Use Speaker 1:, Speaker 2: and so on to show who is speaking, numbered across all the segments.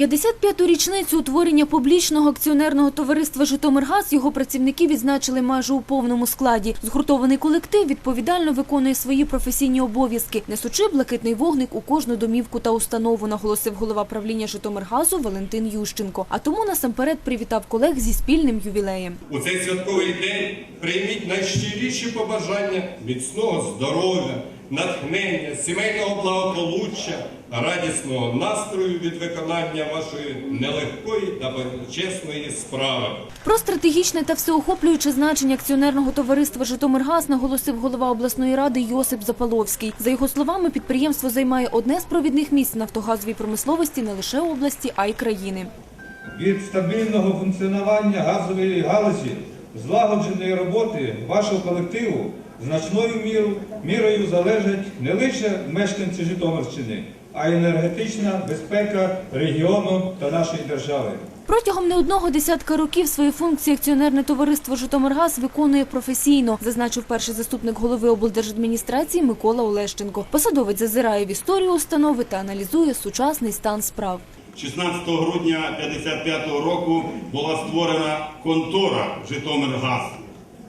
Speaker 1: 55-ту річницю утворення публічного акціонерного товариства «Житомиргаз» його працівники відзначили майже у повному складі. Згуртований колектив відповідально виконує свої професійні обов'язки, несучи блакитний вогник у кожну домівку та установу, наголосив голова правління «Житомиргазу» Валентин Ющенко. А тому насамперед привітав колег зі спільним ювілеєм.
Speaker 2: У цей святковий день прийміть найщиріші побажання міцного здоров'я, натхнення, сімейного благополуччя, радісного настрою від виконання вашої нелегкої та чесної справи.
Speaker 1: Про стратегічне та всеохоплююче значення акціонерного товариства «Житомиргаз» наголосив голова обласної ради Йосип Запаловський. За його словами, підприємство займає одне з провідних місць нафтогазовій промисловості не лише області, а й країни.
Speaker 3: від стабільного функціонування газової галузі, злагодженої роботи вашого колективу значною мірою, мірою залежать не лише мешканці Житомирщини, а енергетична безпека регіону та нашої держави.
Speaker 1: Протягом не одного десятка років свої функції акціонерне товариство «Житомиргаз» виконує професійно, зазначив перший заступник голови облдержадміністрації Микола Олещенко. Посадовець зазирає в історію установи та аналізує сучасний стан справ.
Speaker 4: 16 грудня 55 року була створена контора Житомиргаз.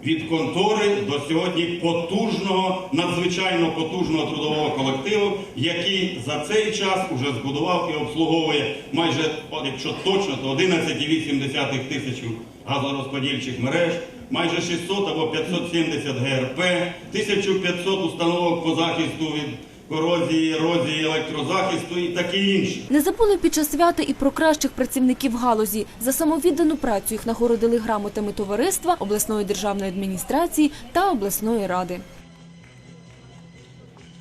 Speaker 4: Від контори до сьогодні потужного, надзвичайно потужного трудового колективу, який за цей час уже збудував і обслуговує майже, якщо точно, то 11,8 тисяч газорозподільчих мереж, майже 600 або 570 ГРП, 1500 установок по захисту від корозії, ерозії, електрозахисту і таке інше.
Speaker 1: Не забули під час свята і про кращих працівників галузі. За самовіддану працю їх нагородили грамотами товариства, обласної державної адміністрації та обласної ради.